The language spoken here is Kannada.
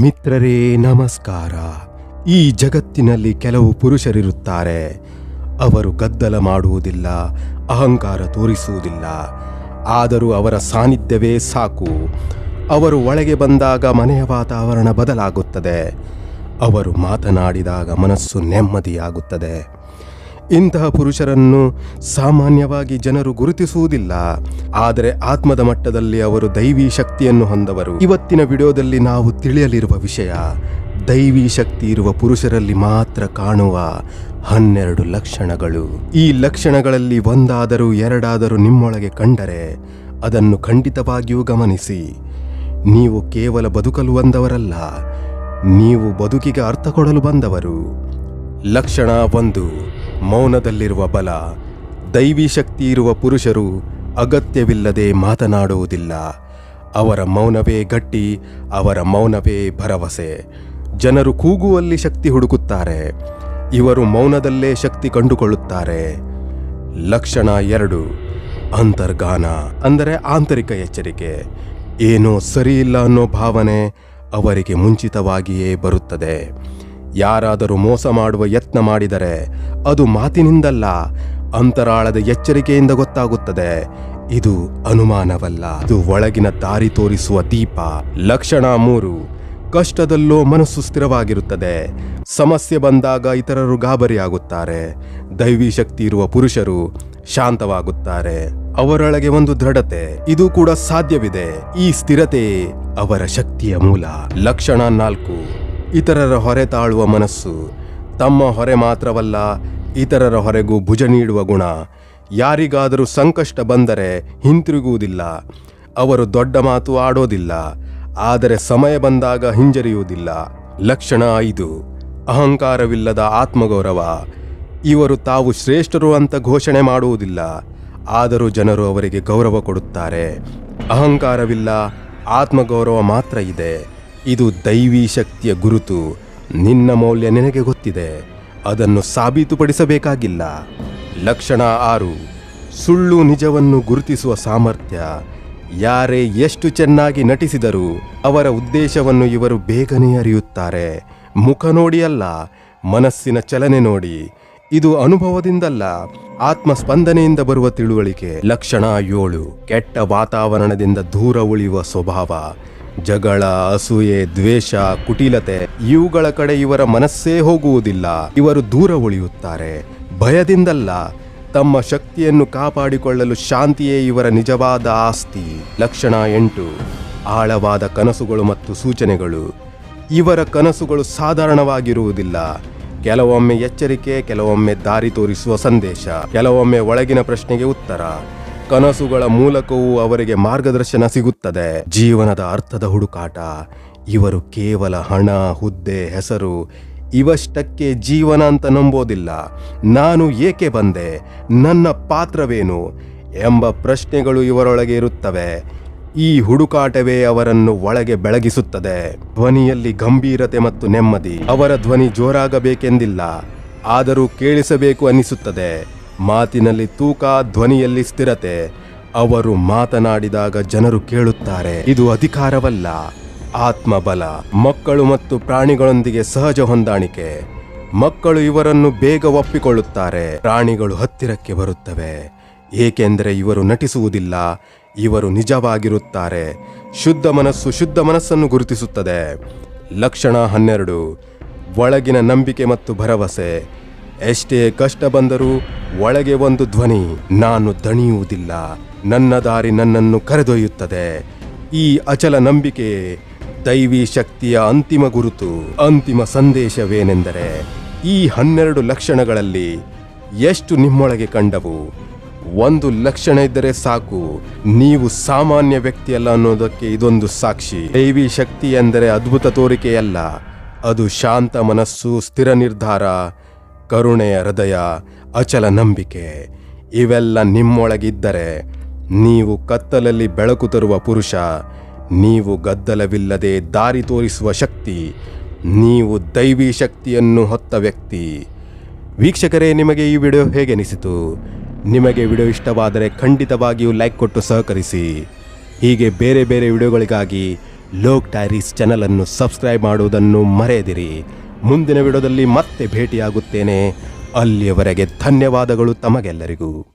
ಮಿತ್ರರೇ, ನಮಸ್ಕಾರ. ಈ ಜಗತ್ತಿನಲ್ಲಿ ಕೆಲವು ಪುರುಷರಿರುತ್ತಾರೆ. ಅವರು ಗದ್ದಲ ಮಾಡುವುದಿಲ್ಲ, ಅಹಂಕಾರ ತೋರಿಸುವುದಿಲ್ಲ. ಆದರೂ ಅವರ ಸಾನ್ನಿಧ್ಯವೇ ಸಾಕು. ಅವರು ಒಳಗೆ ಬಂದಾಗ ಮನೆಯ ವಾತಾವರಣ ಬದಲಾಗುತ್ತದೆ. ಅವರು ಮಾತನಾಡಿದಾಗ ಮನಸ್ಸು ನೆಮ್ಮದಿಯಾಗುತ್ತದೆ. ಇಂತಹ ಪುರುಷರನ್ನು ಸಾಮಾನ್ಯವಾಗಿ ಜನರು ಗುರುತಿಸುವುದಿಲ್ಲ. ಆದರೆ ಆತ್ಮದ ಮಟ್ಟದಲ್ಲಿ ಅವರು ದೈವಿ ಶಕ್ತಿಯನ್ನು ಹೊಂದವರು. ಇವತ್ತಿನ ವಿಡಿಯೋದಲ್ಲಿ ನಾವು ತಿಳಿಯಲಿರುವ ವಿಷಯ, ದೈವಿ ಶಕ್ತಿ ಇರುವ ಪುರುಷರಲ್ಲಿ ಮಾತ್ರ ಕಾಣುವ ಹನ್ನೆರಡು ಲಕ್ಷಣಗಳು. ಈ ಲಕ್ಷಣಗಳಲ್ಲಿ ಒಂದಾದರೂ ಎರಡಾದರೂ ನಿಮ್ಮೊಳಗೆ ಕಂಡರೆ ಅದನ್ನು ಖಂಡಿತವಾಗಿಯೂ ಗಮನಿಸಿ. ನೀವು ಕೇವಲ ಬದುಕಲು ಬಂದವರಲ್ಲ, ನೀವು ಬದುಕಿಗೆ ಅರ್ಥ ಕೊಡಲು ಬಂದವರು. ಲಕ್ಷಣ ಒಂದು ಮೌನದಲ್ಲಿರುವ ಬಲ, ದೈವಿ ಶಕ್ತಿ ಇರುವ ಪುರುಷರು ಅಗತ್ಯವಿಲ್ಲದೆ ಮಾತನಾಡುವುದಿಲ್ಲ. ಅವರ ಮೌನವೇ ಗಟ್ಟಿ, ಅವರ ಮೌನವೇ ಭರವಸೆ. ಜನರು ಕೂಗುವಲ್ಲಿ ಶಕ್ತಿ ಹುಡುಕುತ್ತಾರೆ. ಇವರು ಮೌನದಲ್ಲೇ ಶಕ್ತಿ ಕಂಡುಕೊಳ್ಳುತ್ತಾರೆ. ಲಕ್ಷಣ ಎರಡು, ಅಂತರ್ಗಾನ, ಅಂದರೆ ಆಂತರಿಕ ಎಚ್ಚರಿಕೆ. ಏನೋ ಸರಿಯಿಲ್ಲ ಅನ್ನೋ ಭಾವನೆ ಅವರಿಗೆ ಮುಂಚಿತವಾಗಿಯೇ ಬರುತ್ತದೆ. ಯಾರಾದರೂ ಮೋಸ ಮಾಡುವ ಯತ್ನ ಮಾಡಿದರೆ ಅದು ಮಾತಿನಿಂದಲ್ಲ, ಅಂತರಾಳದ ಎಚ್ಚರಿಕೆಯಿಂದ ಗೊತ್ತಾಗುತ್ತದೆ. ಇದು ಅನುಮಾನವಲ್ಲ. ಇದು ಒಳಗಿನ ದಾರಿ ತೋರಿಸುವ ದೀಪ. ಲಕ್ಷಣ ಮೂರು, ಕಷ್ಟದಲ್ಲೋ ಮನಸ್ಸು ಸ್ಥಿರವಾಗಿರುತ್ತದೆ. ಸಮಸ್ಯೆ ಬಂದಾಗ ಇತರರು ಗಾಬರಿಯಾಗುತ್ತಾರೆ. ದೈವಿ ಶಕ್ತಿ ಇರುವ ಪುರುಷರು ಶಾಂತವಾಗುತ್ತಾರೆ. ಅವರೊಳಗೆ ಒಂದು ದೃಢತೆ. ಇದು ಕೂಡ ಸಾಧ್ಯವಿದೆ. ಈ ಸ್ಥಿರತೆ ಅವರ ಶಕ್ತಿಯ ಮೂಲ. ಲಕ್ಷಣ ನಾಲ್ಕು ಇತರರ ಹೊರೆ ತಾಳುವ ಮನಸ್ಸು ತಮ್ಮ ಹೊರೆ ಮಾತ್ರವಲ್ಲ ಇತರರ ಹೊರೆಗೂ ಭುಜ ನೀಡುವ ಗುಣ. ಯಾರಿಗಾದರೂ ಸಂಕಷ್ಟ ಬಂದರೆ ಹಿಂತಿರುಗುವುದಿಲ್ಲ. ಅವರು ದೊಡ್ಡ ಮಾತು ಆಡೋದಿಲ್ಲ. ಆದರೆ ಸಮಯ ಬಂದಾಗ ಹಿಂಜರಿಯುವುದಿಲ್ಲ. ಲಕ್ಷಣ ಐದು. ಅಹಂಕಾರವಿಲ್ಲದ ಆತ್ಮಗೌರವ. ಇವರು ತಾವು ಶ್ರೇಷ್ಠರು ಅಂತ ಘೋಷಣೆ ಮಾಡುವುದಿಲ್ಲ. ಆದರೂ ಜನರು ಅವರಿಗೆ ಗೌರವ ಕೊಡುತ್ತಾರೆ. ಅಹಂಕಾರವಿಲ್ಲ, ಆತ್ಮಗೌರವ ಮಾತ್ರ ಇದೆ. ಇದು ದೈವಿ ಶಕ್ತಿಯ ಗುರುತು. ನಿನ್ನ ಮೌಲ್ಯ ನಿನಗೆ ಗೊತ್ತಿದೆ. ಅದನ್ನು ಸಾಬೀತುಪಡಿಸಬೇಕಾಗಿಲ್ಲ. ಲಕ್ಷಣ ಆರು. ಸುಳ್ಳು ನಿಜವನ್ನು ಗುರುತಿಸುವ ಸಾಮರ್ಥ್ಯ. ಯಾರೇ ಎಷ್ಟು ಚೆನ್ನಾಗಿ ನಟಿಸಿದರೂ ಅವರ ಉದ್ದೇಶವನ್ನು ಇವರು ಬೇಗನೆ ಅರಿಯುತ್ತಾರೆ. ಮುಖ ನೋಡಿ ಅಲ್ಲ, ಮನಸ್ಸಿನ ಚಲನೆ ನೋಡಿ. ಇದು ಅನುಭವದಿಂದಲ್ಲ ಆತ್ಮ ಸ್ಪಂದನೆಯಿಂದ ಬರುವ ತಿಳುವಳಿಕೆ. ಲಕ್ಷಣ ಏಳು. ಕೆಟ್ಟ ವಾತಾವರಣದಿಂದ ದೂರ ಉಳಿಯುವ ಸ್ವಭಾವ. ಜಗಳ, ಅಸೂಯೆ, ದ್ವೇಷ, ಕುಟಿಲತೆ, ಇವುಗಳ ಕಡೆ ಇವರ ಮನಸ್ಸೇ ಹೋಗುವುದಿಲ್ಲ. ಇವರು ದೂರ ಉಳಿಯುತ್ತಾರೆ. ಭಯದಿಂದಲ್ಲ, ತಮ್ಮ ಶಕ್ತಿಯನ್ನು ಕಾಪಾಡಿಕೊಳ್ಳಲು ಶಾಂತಿಯೇ ಇವರ ನಿಜವಾದ ಆಸ್ತಿ. ಲಕ್ಷಣ ಎಂಟು, ಆಳವಾದ ಕನಸುಗಳು ಮತ್ತು ಸೂಚನೆಗಳು. ಇವರ ಕನಸುಗಳು ಸಾಧಾರಣವಾಗಿರುವುದಿಲ್ಲ. ಕೆಲವೊಮ್ಮೆ ಎಚ್ಚರಿಕೆ, ಕೆಲವೊಮ್ಮೆ ದಾರಿ ತೋರಿಸುವ ಸಂದೇಶ. ಕೆಲವೊಮ್ಮೆ ಒಳಗಿನ ಪ್ರಶ್ನೆಗೆ ಉತ್ತರ. ಕನಸುಗಳ ಮೂಲಕವೂ ಅವರಿಗೆ ಮಾರ್ಗದರ್ಶನ ಸಿಗುತ್ತದೆ. ಜೀವನದ ಅರ್ಥದ ಹುಡುಕಾಟ. ಇವರು ಕೇವಲ ಹಣ, ಹುದ್ದೆ, ಹೆಸರು, ಇವಷ್ಟಕ್ಕೆ ಜೀವನ ಅಂತ ನಂಬೋದಿಲ್ಲ. ನಾನು ಏಕೆ ಬಂದೆ? ನನ್ನ ಪಾತ್ರವೇನು? ಎಂಬ ಪ್ರಶ್ನೆಗಳು ಇವರೊಳಗೆ ಇರುತ್ತವೆ. ಈ ಹುಡುಕಾಟವೇ ಅವರನ್ನು ಒಳಗೆ ಬೆಳಗಿಸುತ್ತದೆ. ಧ್ವನಿಯಲ್ಲಿ ಗಂಭೀರತೆ ಮತ್ತು ನೆಮ್ಮದಿ. ಅವರ ಧ್ವನಿ ಜೋರಾಗಬೇಕೆಂದಿಲ್ಲ. ಆದರೂ ಕೇಳಿಸಬೇಕು ಅನಿಸುತ್ತದೆ ಮಾತಿನಲ್ಲಿ ತೂಕ ಧ್ವನಿಯಲ್ಲಿ ಸ್ಥಿರತೆ. ಅವರು ಮಾತನಾಡಿದಾಗ ಜನರು ಕೇಳುತ್ತಾರೆ, ಇದು ಅಧಿಕಾರವಲ್ಲ, ಆತ್ಮಬಲ. ಮಕ್ಕಳು ಮತ್ತು ಪ್ರಾಣಿಗಳೊಂದಿಗೆ ಸಹಜ ಹೊಂದಾಣಿಕೆ. ಮಕ್ಕಳು ಇವರನ್ನು ಬೇಗ ಒಪ್ಪಿಕೊಳ್ಳುತ್ತಾರೆ. ಪ್ರಾಣಿಗಳು ಹತ್ತಿರಕ್ಕೆ ಬರುತ್ತವೆ. ಏಕೆಂದರೆ ಇವರು ನಟಿಸುವುದಿಲ್ಲ, ಇವರು ನಿಜವಾಗಿರುತ್ತಾರೆ. ಶುದ್ಧ ಮನಸ್ಸು ಶುದ್ಧ ಮನಸ್ಸನ್ನು ಗುರುತಿಸುತ್ತದೆ. ಲಕ್ಷಣ ಹನ್ನೆರಡು. ಒಳಗಿನ ನಂಬಿಕೆ ಮತ್ತು ಭರವಸೆ. ಎಷ್ಟೇ ಕಷ್ಟ ಬಂದರೂ ಒಳಗೆ ಒಂದು ಧ್ವನಿ, ನಾನು ದಣಿಯುವುದಿಲ್ಲ. ನನ್ನ ದಾರಿ ನನ್ನನ್ನು ಕರೆದೊಯ್ಯುತ್ತದೆ. ಈ ಅಚಲ ನಂಬಿಕೆ ದೈವಿ ಶಕ್ತಿಯ ಅಂತಿಮ ಗುರುತು, ಅಂತಿಮ ಸಂದೇಶವೇನೆಂದರೆ, ಈ ಹನ್ನೆರಡು ಲಕ್ಷಣಗಳಲ್ಲಿ ಎಷ್ಟು ನಿಮ್ಮೊಳಗೆ ಕಂಡವು? ಒಂದು ಲಕ್ಷಣ ಇದ್ದರೆ ಸಾಕು. ನೀವು ಸಾಮಾನ್ಯ ವ್ಯಕ್ತಿಯಲ್ಲ ಅನ್ನೋದಕ್ಕೆ ಇದೊಂದು ಸಾಕ್ಷಿ. ದೈವಿ ಶಕ್ತಿ ಎಂದರೆ ಅದ್ಭುತ ತೋರಿಕೆಯಲ್ಲ. ಅದು ಶಾಂತ ಮನಸ್ಸು, ಸ್ಥಿರ ನಿರ್ಧಾರ ಕರುಣೆಯ ಹೃದಯ, ಅಚಲ ನಂಬಿಕೆ, ಇವೆಲ್ಲ ನಿಮ್ಮೊಳಗಿದ್ದರೆ ನೀವು ಕತ್ತಲಲ್ಲಿ ಬೆಳಕು ತರುವ ಪುರುಷ, ನೀವು ಗದ್ದಲವಿಲ್ಲದೆ ದಾರಿ ತೋರಿಸುವ ಶಕ್ತಿ, ನೀವು ದೈವಿ ಶಕ್ತಿಯನ್ನು ಹೊತ್ತ ವ್ಯಕ್ತಿ. ವೀಕ್ಷಕರೇ, ನಿಮಗೆ ಈ ವಿಡಿಯೋ ಹೇಗೆ ಅನಿಸಿತು ನಿಮಗೆ ವಿಡಿಯೋ ಇಷ್ಟವಾದರೆ ಖಂಡಿತವಾಗಿಯೂ ಲೈಕ್ ಕೊಟ್ಟು ಸಹಕರಿಸಿ. ಹೀಗೆ ಬೇರೆ ಬೇರೆ ವಿಡಿಯೋಗಳಿಗಾಗಿ ಲೋಕ್ ಡೈರೀಸ್ ಚಾನಲನ್ನು ಸಬ್ಸ್ಕ್ರೈಬ್ ಮಾಡುವುದನ್ನು ಮರೆಯದಿರಿ. ಮುಂದಿನ ವಿಡಿಯೋದಲ್ಲಿ ಮತ್ತೆ ಭೇಟಿಯಾಗುತ್ತೇನೆ. ಅಲ್ಲಿಯವರೆಗೆ ಧನ್ಯವಾದಗಳು ತಮಗೆಲ್ಲರಿಗೂ.